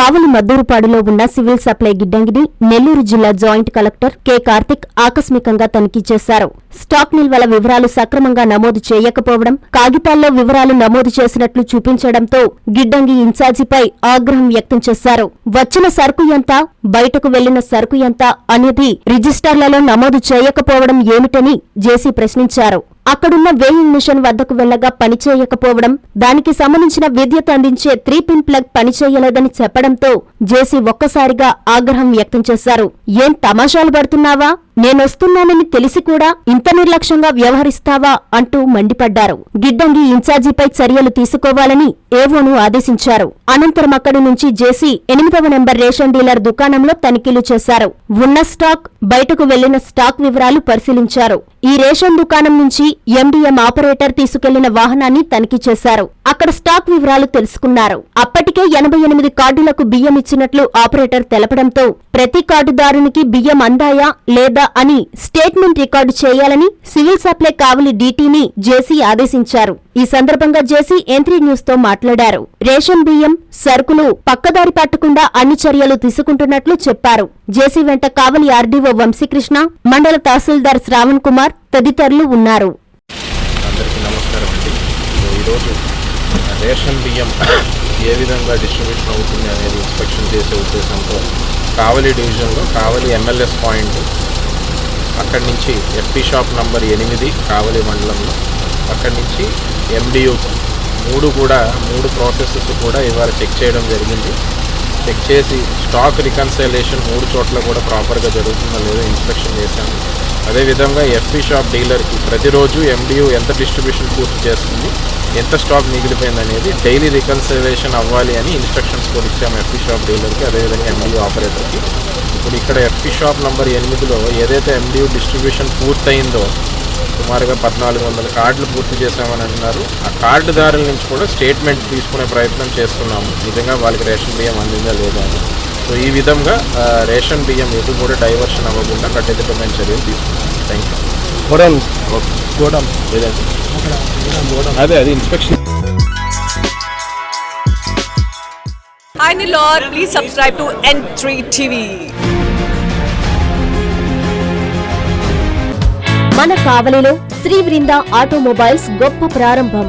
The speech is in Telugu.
కావలి మద్దూరుపాడులో ఉన్న సివిల్ సప్లై గిడ్డంగిని నెల్లూరు జిల్లా జాయింట్ కలెక్టర్ కె కార్తిక్ ఆకస్మికంగా తనిఖీ చేశారు. స్టాక్ నిల్వల వివరాలు సక్రమంగా నమోదు చేయకపోవడం కాగితాల్లో వివరాలు నమోదు చేసినట్లు చూపించడంతో గిడ్డంగి ఇన్ఛార్జిపై ఆగ్రహం వ్యక్తం చేశారు. వచ్చిన సరుకు ఎంత బయటకు వెళ్ళిన సరుకు ఎంత అనేది రిజిస్టర్లలో నమోదు చేయకపోవడం ఏమిటని జేసీ ప్రశ్నించారు. అక్కడున్న వేయింగ్ మిషన్ వద్దకు వెళ్ళగా పనిచేయకపోవడం దానికి సంబంధించిన విద్యుత్ అందించే త్రీ పిన్ ప్లగ్ పనిచేయలేదని చెప్పడంతో జేసీ ఒక్కసారిగా ఆగ్రహం వ్యక్తం చేశారు. ఏం తమాషాలు పడుతున్నావా? నేనొస్తున్నానని తెలిసి కూడా ఇంత నిర్లక్ష్యంగా వ్యవహరిస్తావా అంటూ మండిపడ్డారు. గిడ్డంగి ఇన్ఛార్జిపై చర్యలు తీసుకోవాలని ఏవోను ఆదేశించారు. అనంతరం అక్కడి నుంచి జేసీ ఎనిమిదవ నెంబర్ రేషన్ డీలర్ దుకాణంలో తనిఖీలు చేశారు. ఉన్న స్టాక్ బయటకు వెళ్ళిన స్టాక్ వివరాలు పరిశీలించారు. ఈ రేషన్ దుకాణం నుంచి ఎండిఎం ఆపరేటర్ తీసుకెళ్ళిన వాహనాన్ని తనిఖీ చేశారు. అక్కడ స్టాక్ వివరాలు తెలుసుకున్నారు. అప్పటికే ఎనభై ఎనిమిది కార్డులకు బియ్యం ఇచ్చినట్లు ఆపరేటర్ తెలపడంతో ప్రతి కార్డుదారునికి బియ్యం అందాయా లేదా అని స్టేట్మెంట్ రికార్డు చేయాలని సివిల్ సప్లై కావలి డీటీని జేసీ ఆదేశించారు. ఈ సందర్భంగా జేసీ ఎంత్రీ న్యూస్తో మాట్లాడారు. రేషన్ బియ్యం సరుకులు పక్కదారి పట్టకుండా అన్ని చర్యలు తీసుకుంటున్నట్లు చెప్పారు. జేసీ వెంట కావలి ఆర్డీఓ వంశీకృష్ణ మండల తహసీల్దార్ శ్రావణ్ కుమార్ తదితరులు ఉన్నారు. రేషన్ బియ్యం ఏ విధంగా డిస్ట్రిబ్యూషన్ అవుతుంది అనేది ఇన్స్పెక్షన్ చేసే ఉద్దేశంతో కావలి డివిజన్లో కావలి ఎంఎల్ఎస్ పాయింట్ అక్కడి నుంచి ఎఫ్పీ షాప్ నంబర్ ఎనిమిది కావలి మండలంలో. అక్కడి నుంచి ఎండియు మూడు కూడా మూడు ప్రాసెసెస్ కూడా ఇవాళ చెక్ చేయడం జరిగింది. చెక్ చేసి స్టాక్ రికన్సైలేషన్ మూడు చోట్ల కూడా ప్రాపర్గా జరుగుతుందో లేదో ఇన్స్పెక్షన్ చేశాము అదేవిధంగా ఎఫ్పీ షాప్ డీలర్కి ప్రతిరోజు ఎండియు ఎంత డిస్ట్రిబ్యూషన్ పూర్తి చేస్తుంది? ఎంత స్టాక్ మిగిలిపోయింది అనేది డైలీ రికన్సైలేషన్ అవ్వాలి అని ఇన్స్ట్రక్షన్స్ కూడా ఇచ్చాము ఎఫ్పీ షాప్ డీలర్కి అదేవిధంగా ఎండియు ఆపరేటర్కి. ఇప్పుడు ఇక్కడ ఎఫ్పీ షాప్ నంబర్ ఎనిమిదిలో ఏదైతే ఎండియు డిస్ట్రిబ్యూషన్ పూర్తయిందో సుమారుగా పద్నాలుగు వందల కార్డులు పూర్తి చేశామని అంటున్నారు. ఆ కార్డుదారుల నుంచి కూడా స్టేట్మెంట్ తీసుకునే ప్రయత్నం చేస్తున్నాము. నిజంగా వాళ్ళకి రేషన్ బియ్యం అందిందా లేదా అని. సో ఈ విధంగా రేషన్ బియ్యం ఎటు కూడా డైవర్షన్ అవ్వకుండా కట్టెదిట్టమైన చర్యలు తీసుకున్నాం థ్యాంక్ యూ గోడౌన్. గోడౌన్. లేదండి అదే అది inspection Hi Nilor, please subscribe to N3 TV. మన కావలిలో శ్రీ వృంద ఆటోమొబైల్స్ గొప్ప ప్రారంభం.